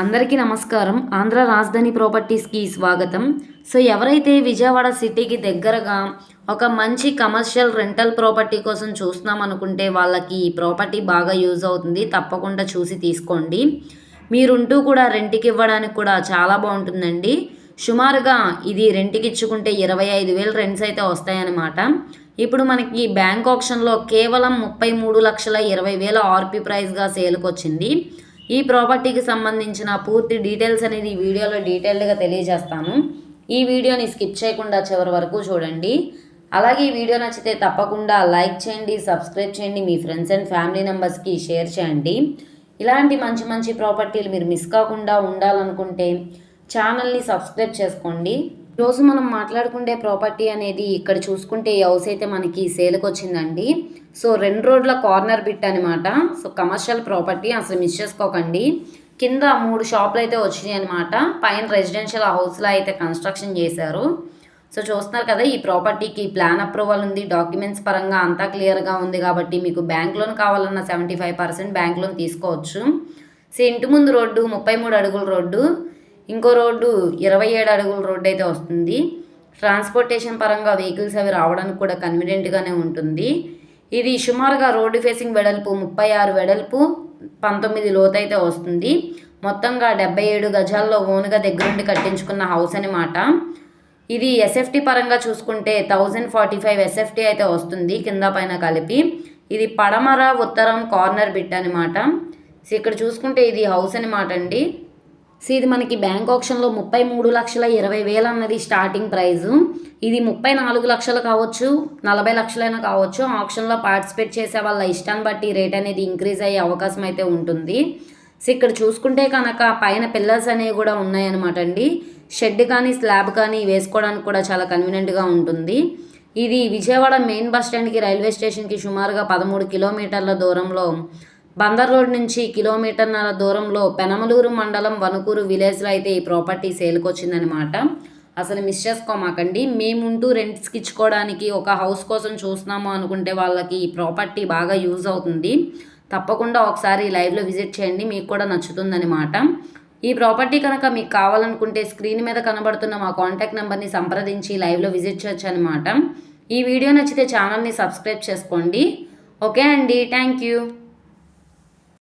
అందరికీ నమస్కారం. ఆంధ్ర రాజధాని ప్రాపర్టీస్కి స్వాగతం. సో ఎవరైతే విజయవాడ సిటీకి దగ్గరగా ఒక మంచి కమర్షియల్ రెంటల్ ప్రాపర్టీ కోసం చూస్తున్నాం అనుకుంటే వాళ్ళకి ఈ ప్రాపర్టీ బాగా యూజ్ అవుతుంది. తప్పకుండా చూసి తీసుకోండి. మీరుంటూ కూడా రెంట్కి ఇవ్వడానికి కూడా చాలా బాగుంటుందండి. సుమారుగా ఇది రెంట్కి ఇచ్చుకుంటే ఇరవై ఐదు వేలు రెంట్స్ అయితే వస్తాయన్నమాట. ఇప్పుడు మనకి బ్యాంక్ ఆప్షన్లో కేవలం ముప్పై మూడు లక్షల ఇరవై వేల ఆర్పి ప్రైస్గా సేల్కి వచ్చింది ఈ ప్రాపర్టీకి సంబంధించిన పూర్తి డీటెయిల్స్ అనేది ఈ వీడియోలో డీటెయిల్డ్గా తెలియజేస్తాను. ఈ వీడియోని స్కిప్ చేయకుండా చివరి వరకు చూడండి. అలాగే ఈ వీడియో నచ్చితే తప్పకుండా లైక్ చేయండి సబ్స్క్రైబ్ చేయండి మీ ఫ్రెండ్స్ అండ్ ఫ్యామిలీ మెంబర్స్కి షేర్ చేయండి. ఇలాంటి మంచి మంచి ప్రాపర్టీలు మీరు మిస్ కాకుండా ఉండాలనుకుంటే ఛానల్ని సబ్స్క్రైబ్ చేసుకోండి. రోజు మనం మాట్లాడుకుండే ప్రాపర్టీ అనేది ఇక్కడ చూసుకుంటే ఈ హౌస్ అయితే మనకి సేల్కి వచ్చిందండి. సో రెండు రోడ్ల కార్నర్ బిట్ అనమాట సో కమర్షియల్ ప్రాపర్టీ అసలు మిస్ చేసుకోకండి. కింద మూడు షాపులు అయితే వచ్చినాయి అనమాట పైన రెసిడెన్షియల్ హౌస్లో అయితే కన్స్ట్రక్షన్ చేశారు. సో చూస్తున్నారు కదా ఈ ప్రాపర్టీకి ప్లాన్ అప్రూవల్ ఉంది. డాక్యుమెంట్స్ పరంగా అంతా క్లియర్గా ఉంది కాబట్టి మీకు బ్యాంక్ లోన్ కావాలన్న seventy five percent bank loan తీసుకోవచ్చు. సో ఇంటి ముందు రోడ్డు ముప్పై మూడు అడుగుల రోడ్డు. ఇంకో రోడ్డు ఇరవై ఏడు అడుగుల రోడ్డు అయితే వస్తుంది. ట్రాన్స్పోర్టేషన్ పరంగా వెహికల్స్ అవి రావడానికి కూడా కన్వీనియంట్గానే ఉంటుంది. ఇది సుమారుగా రోడ్డు ఫేసింగ్ వెడల్పు ముప్పై ఆరు వెడల్పు పంతొమ్మిది లోతు అయితే వస్తుంది. మొత్తంగా డెబ్బై ఏడు గజాల్లో ఓన్గా దగ్గరుండి కట్టించుకున్న హౌస్ అనమాట ఇది ఎస్ఎఫ్టీ పరంగా చూసుకుంటే థౌజండ్ ఫార్టీ ఫైవ్ ఎస్ఎఫ్టీ అయితే వస్తుంది కింద పైన కలిపి. ఇది పడమర ఉత్తరం కార్నర్ బిట్ అనమాట సో ఇక్కడ చూసుకుంటే ఇది హౌస్ అనమాట అండి. సో ఇది మనకి బ్యాంక్ ఆప్షన్లో ముప్పై మూడు లక్షల ఇరవై వేలు అన్నది స్టార్టింగ్ ప్రైజు. ఇది ముప్పై నాలుగు లక్షలు కావచ్చు నలభై లక్షలైనా కావచ్చు. ఆప్షన్లో పార్టిసిపేట్ చేసే వాళ్ళ ఇష్టాన్ని బట్టి రేట్ అనేది ఇంక్రీజ్ అయ్యే అవకాశం అయితే ఉంటుంది. సో ఇక్కడ చూసుకుంటే కనుక పైన పిల్లర్స్ అనేవి కూడా ఉన్నాయన్నమాట అండి. షెడ్ కానీ స్లాబ్ కానీ వేసుకోవడానికి కూడా చాలా కన్వీనియంట్గా ఉంటుంది. ఇది విజయవాడ మెయిన్ బస్ స్టాండ్కి రైల్వే స్టేషన్కి సుమారుగా పదమూడు కిలోమీటర్ల దూరంలో బందర్ రోడ్ నుంచి కిలోమీటర్న్నర దూరంలో పెనమలూరు మండలం వనుకూరు విలేజ్లో అయితే ఈ ప్రాపర్టీ సేల్కి వచ్చిందనమాట అసలు మిస్ చేసుకోమాకండి. మేముంటూ రెంట్స్కి ఇచ్చుకోవడానికి ఒక హౌస్ కోసం చూస్తున్నాము అనుకుంటే వాళ్ళకి ఈ ప్రాపర్టీ బాగా యూజ్ అవుతుంది. తప్పకుండా ఒకసారి లైవ్లో విజిట్ చేయండి మీకు కూడా నచ్చుతుందనమాట ఈ ప్రాపర్టీ కనుక మీకు కావాలనుకుంటే స్క్రీన్ మీద కనబడుతున్న మా కాంటాక్ట్ నెంబర్ని సంప్రదించి లైవ్లో విజిట్ చేయొచ్చు అనమాట ఈ వీడియో నచ్చితే ఛానల్ని సబ్స్క్రైబ్ చేసుకోండి. ఓకే అండి. Thank you.